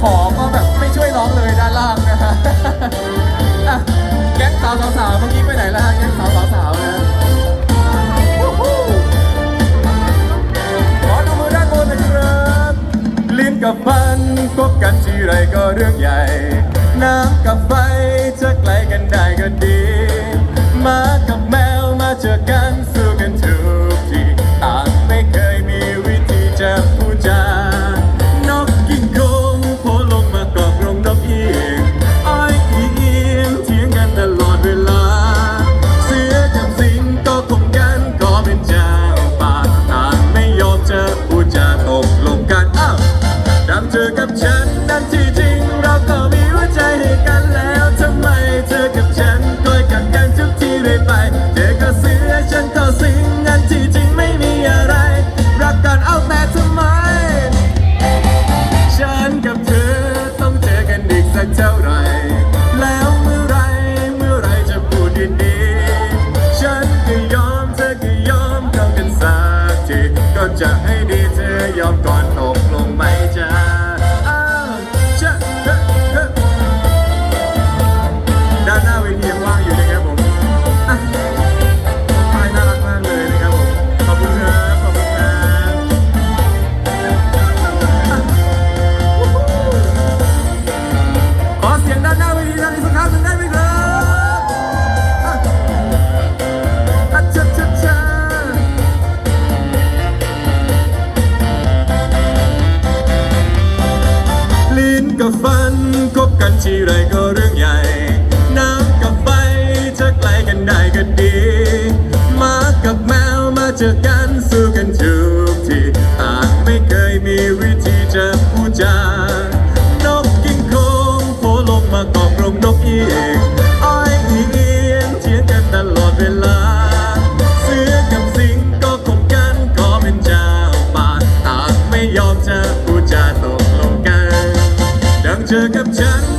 ขอก็แบบไม่ช่วยร้องเลยด้านล่างนะฮะแก๊งสาวสาวๆเมื่อกี้ไปไหนแล้วฮะแก๊งสาวสาวๆนะวู้ฮู้ขอดูมือด้านบนนะครับลิ้นกับฟันพบกันทีไรก็เรื่องใหญ่ น้ำกับไฟจะไกลกันได้ก็ดี มากับแมวมาเจอกัน เธอกับฉันนั้นที่จริง เราก็มีหัวใจให้กันแล้วทำไม เธอกับฉันคอยกัดกันทุกทีเลยไป เธอก็เสือฉันก็สิงงั้นที่จริงไม่มีอะไร รักกันเอาแต่ทำไม ฉันกับเธอต้องเจอกันอีกสักเท่าไหร่แล้วเมื่อไรเมื่อไรจะพูดดีๆฉันก็ยอมเธอก็ยอมเข้ากันสักทีก็จะให้ดีเธอยอมก่อนตกลง นกับฟันคบกันทีไรก็เรื่องใหญ่ น้ำกับไฟจะไกลกันได้ก็ดีหมากับแมวมาเจอกันสู้กันทุกทีต่างไม่เคยมีวิธีจะพูดจานกกิ้งโคงโผล่ลงมากอกรงนกอีกอ้อยอีเอียงเถียงกันตลอดเวลา เสือกับสิงก็คงกันขอเป็นเจ้าป่าต่างไม่ยอมจะพูดจา เจอกับฉัน